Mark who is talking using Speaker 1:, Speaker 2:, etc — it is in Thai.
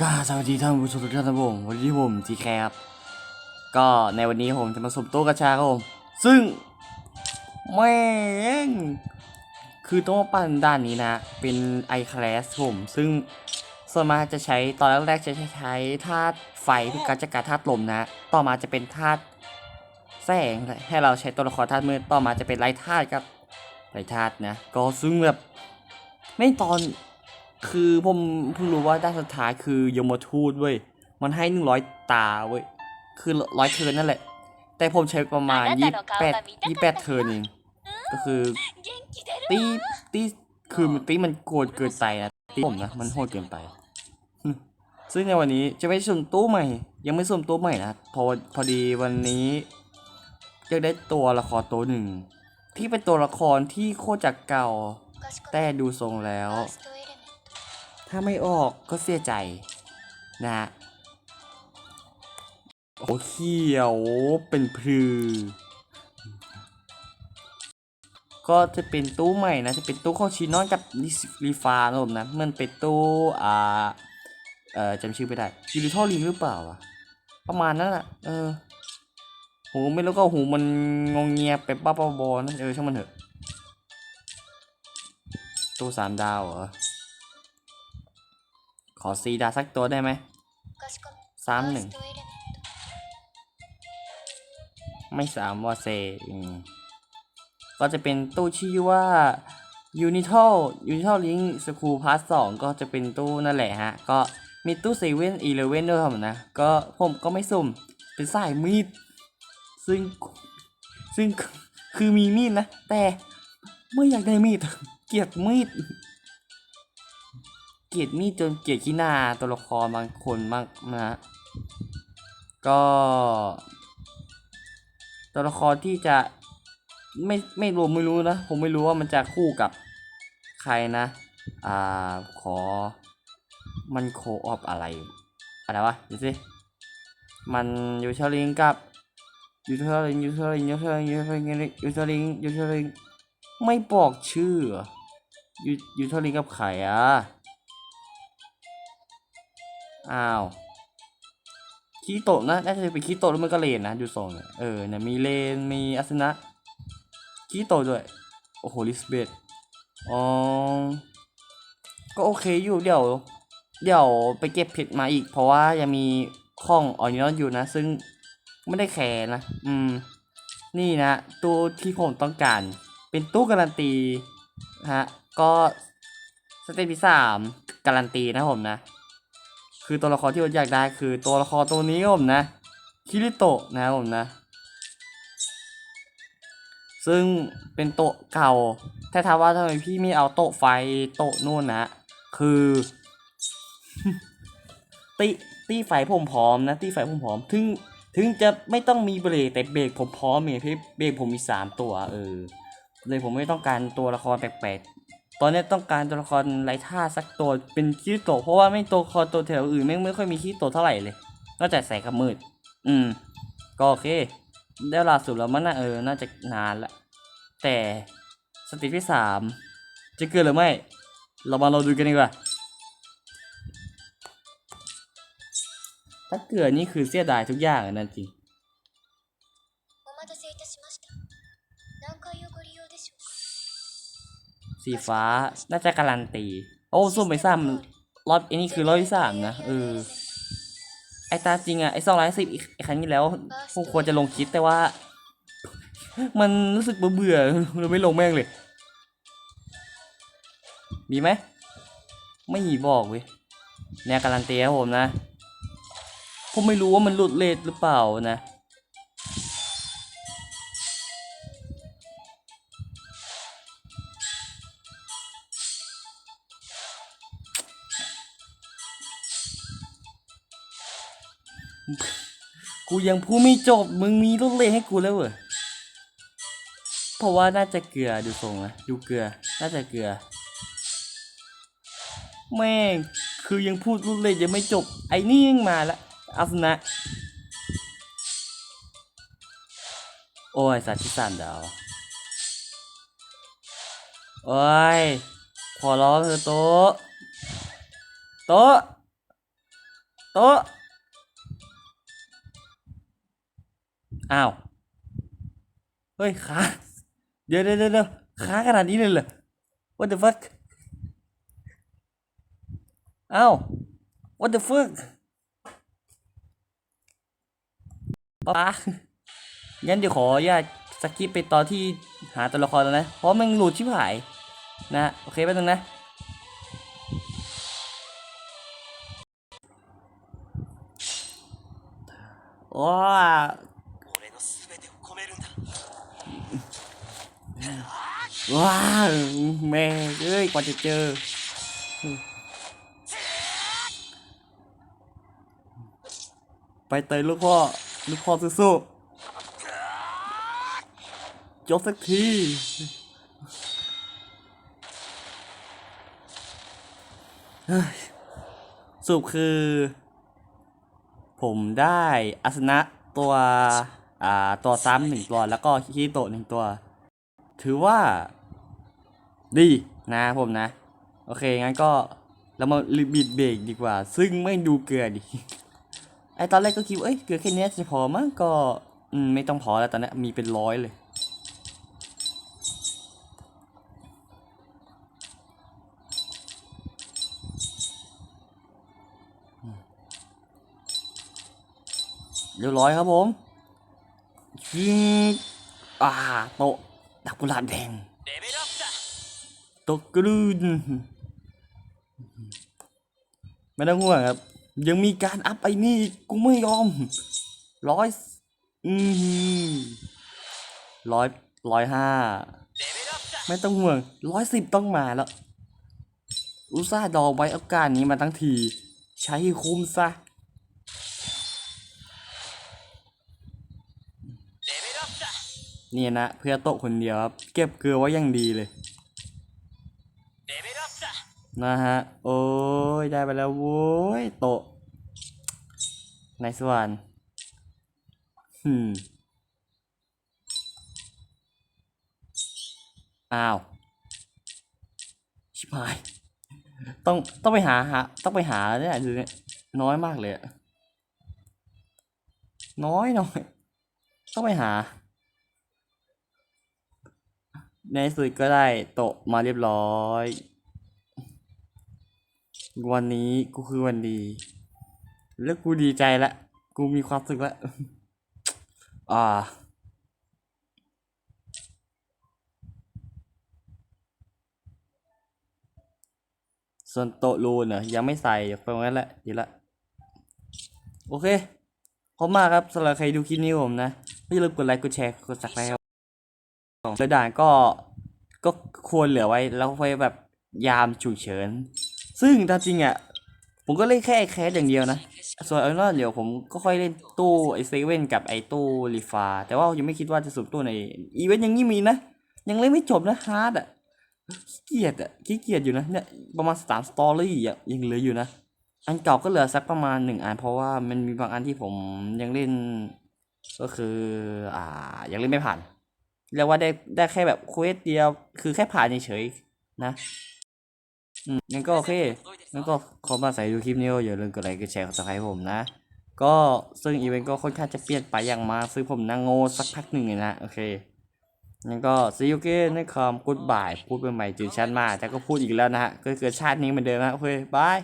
Speaker 1: ก็สวัสดีท่านผู้ชมทุกท่านครับผมวันนี้ผมจีแคครับก็ในวันนี้ผมจะมาสุ่มตู้กระชาครับผมซึ่งแม่งคือต้องปั้นด้านนี้นะ เป็นไอคลาสผมซึ่งส่วนมากจะใช้ตอนแรกๆจะใช้ธาตุไฟเพื่อการจัดการธาตุลมนะ ต่อมาจะเป็นธาตุแสงให้เราใช้ตัวละครธาตุมืดต่อมาจะเป็นไรธาตุครับไรธาตุนะ ก็ซึ่งแบบไม่ตอน คือผมเพิ่งรู้ว่าด้านสุดท้ายคือยมทูตเว้ย มันให้หนึ่งร้อยตาเว้ย คือร้อยเทินนั่นแหละ แต่ผมใช้ประมาณยี่แปดยี่แปดเทินเอง ก็คือตีตีคือตีมันโกรธเกินไปนะตีผมนะ มันโหดเกินไป ซึ่งในวันนี้จะไม่สวมตู้ใหม่ ยังไม่สวมตู้ใหม่นะ พอพอดีวันนี้จะได้ตัวละครตัวหนึ่ง ที่เป็นตัวละครที่โคตรจากเก่า แต่ดูทรงแล้ว ถ้าไม่ออกก็เสียใจนะฮะโอ้เขียวเป็นพลือ ก็จะเป็นตู้ใหม่นะ จะเป็นตู้ข้อชีนอนกับรีฟานะผมนะ มันเป็นตู้อ่า เอ่อจำชื่อไม่ได้ยูริทอลิงหรือเปล่าวะ ประมาณนั้นแหละเออ หูไม่รู้วก็หูมันงงเงียไปบ้าบ้าบอนะ เออช่างมันเถอะ ตู้สามดาวเหรอ ขอซีดาสักตัวได้ไหมสามหนึ่งไม่สามว่าเซก็จะเป็นตู้ชื่อว่า Unital Unital Link School Part 2 ก็จะเป็นตู้นั่นแหละฮะ ก็มีตู้เซเว่นอีเลเว่นด้วยครับนะ ก็ผมก็ไม่สุ่ม เป็นสายมีด ซึ่ง ซึ่งคือมีมีดนะ แต่ไม่อยากได้มีด เกลียดมีด เกลียดมีดจนเกลียดขี้หน้าตัวละครบางคนมากนะก็ตัวละครที่จะไม่ไม่รวมไม่รู้นะผมไม่รู้ว่ามันจะคู่กับใครนะ อ่าขอมันโคออฟอะไร อะไรวะดูสิมันยูเทอริงกับยูเทอริงยูเทอริงยูเทอริงยูเทอริงยูเทอริงยูเทอริงไม่บอกชื่อยูยูเทอริงกับใครอะ อ้าวคีโตะนะน่าจะเป็นคีโตะแล้วมันก็เลนนะดูทรงเออเนี่ยมีเลนมีอาสนะคีโตะด้วย โอ้โหลิสเบตอ๋อก็โอเคอยู่เดี๋ยว เดี๋ยวไปเก็บเพชรมาอีก เพราะว่ายังมีข้องออนิออนอยู่นะ ซึ่งไม่ได้แคร์นะ อืม นี่นะ ตู้ที่ผมต้องการ เป็นตู้การันตีฮะก็สเตปที่สามการันตีนะผมนะ คือตัวละครที่ผมอยากได้คือตัวละครตัวนี้ผมนะคิริโตะนะผมนะ ซึ่งเป็นโต๊ะเก่าถ้าถามว่าทำไมพี่ไม่เอาโต๊ะไฟโต๊ะนู่นนะคือตีตีไฟผมพร้อมนะตีไฟผมพร้อม ถึงถึงจะไม่ต้องมีเบรกแต่เบรกผมพร้อมไงพี่เบรกผมมีสามตัวเออเลยผมไม่ต้องการตัวละครแปลก ตอนนี้ต้องการตัวละครไร้ท่าสักตัวเป็นคิริโตะเพราะว่าไม่ตัวละครตัวแถวอื่นไม่ไม่ค่อยมีคิริโตะเท่าไหร่เลยนอกจากแสงกับมืด อืม ก็โอเค ได้ล่าสุดแล้วมันน่ะเออ น่าจะนานละ แต่สติที่สามจะเกิดหรือไม่ เรามาเราดูกันดีกว่า ถ้าเกิดนี่คือเสียดายทุกอย่างอะนั่นจริง สีฟ้า น่าจะการันตี โอ้ส้มไปซ้ำรอบไอ้นี่คือรอบที่สามนะเออไอตาจริงอะไอสองร้อยสิบอีกครั้งที่แล้วผมควรจะลงคลิปแต่ว่า มันรู้สึกเบื่อๆเลยไม่ลงแม่งเลย มีไหมไม่มีบอกเว้ยเนี่ยการันตีครับผมนะ ผมไม่รู้ว่ามันหลุดเลทหรือเปล่านะ กูยังพูดไม่จบ มึงมีลูกเลงให้กูแล้วเหรอ เพราะว่าน่าจะเกลือดูทรงนะดูเกลือ น่าจะเกลือ แม่ง คือยังพูดลูกเลงยังไม่จบ ไอ้นี่ยังมาละอาสนะ โอ้ยสัตว์ที่สามดาว โอ้ย ขอร้องเถอะโต๊ะ โต๊ะ โต๊ะ อ้าว เฮ้ยค้าเดี๋ยวเดี๋ยวเดี๋ยวค้าขนาดนี้เลยเหรอ what the fuck อ้าว what the fuck ป๊างั้นเดี๋ยวขออนุญาตสกิปไปตอนที่หาตัวละครแล้วนะ เพราะมันหลุดชิบหาย นะ โอเคแป๊บนึงนะว้า ว้าวแม่เอ้ยกว่าจะเจอ ไปเตยลูกพ่อ ลูกพ่อสู้ๆจบสักทีเฮ้ยสรุปคือ ผมได้อาสนะตัว อ่า ตัวซ้ำหนึ่งตัว แล้วก็ฮิโตะหนึ่งตัว ถือว่า ดีนะผมนะ โอเค งั้นก็เรามาบิดเบรกดีกว่า ซึ่งไม่ดูเกลือดิไอตอนแรกก็คิดว่าเอ้ยเกลือแค่นี้จะพอมั้งก็อืมไม่ต้องพอแล้วตอนนี้มีเป็นร้อยเลย เรียบร้อยครับผมยิงอ่าโต ดอกกุหลาบแดงตกกรุนไม่ต้องห่วงครับ ยังมีการอัพไอ้นี่กูไม่ยอมร้อยอืมร้อยร้อยห้าไม่ต้องห่วงร้อยสิบต้องมาแล้ว อุซ่าห์ดอไว้อาการนี้มาทั้งที ใช้คุ้มซะ นี่นะ เพื่อโต๊ะคนเดียวครับ เก็บเกลือไว้อยังดีเลย นะฮะ โอ้ย ได้ไปแล้วโว้ย โต๊ะในสวรรค์ฮึอ้าว ชิบหาย ต้อง ต้องไปหาหาต้องไปหาเนี่ยดูเน้อยมากเลย น้อยน้อย ต้องไปหา ในสุดก็ได้โตะมาเรียบร้อย วันนี้กูคือวันดี แล้วกูดีใจละ กูมีความสุขละอ่าส่วนโตรูนเนอะยังไม่ใส่เดี๋ยวไปงั้นแหละดีละ โอเคขอบคุณมากครับสำหรับใครดูคลิปนี้ผมนะ ไม่ลืมกดไลค์กดแชร์กดสักไครครับ แล้วด่านก็ก็ควรเหลือไว้แล้วไว้แบบยามฉุกเฉิน ซึ่งตามจริงอะผมก็เล่นแค่ไอแคสอย่างเดียวนะ ส่วนเอาล่ะเดี๋ยวผมก็ค่อยเล่นตู้ไอเซเว่นกับไอตู้รีฟา แต่ว่ายังไม่คิดว่าจะสุ่มตู้ในอีเวนต์ยังนี้มีนะ ยังเล่นไม่จบนะฮาร์ดอะขี้เกียจอะขี้เกียจอยู่นะเนี่ยประมาณสามสตอรี่อะยังเหลืออยู่นะ อันเก่าก็เหลือสักประมาณหนึ่งอัน เพราะว่ามันมีบางอันที่ผมยังเล่น ก็คือ อ่ายังเล่นไม่ผ่าน เรียกว่าได้ได้แค่แบบเควสเดียว คือแค่ผ่านเฉยๆนะอืมงั้นก็โอเคงั้นก็ขอมาใส่ดูคลิปนี้อย่าลืมกดไลค์กดแชร์กดซับสไครต์ผมนะ ก็ซึ่งอีเวนต์ก็ค่อนข้างจะเปลี่ยนไปอย่างมากซึ่งผมนั่งโง่สักพักหนึ่งเลยนะโอเคงั้นก็ซีอูเก้ในคอมกูดบายพูดเป็นใหม่จืดชัดมาแต่ก็พูดอีกแล้วนะฮะก็คือชาตินี้เหมือนเดิมนะโอเคบาย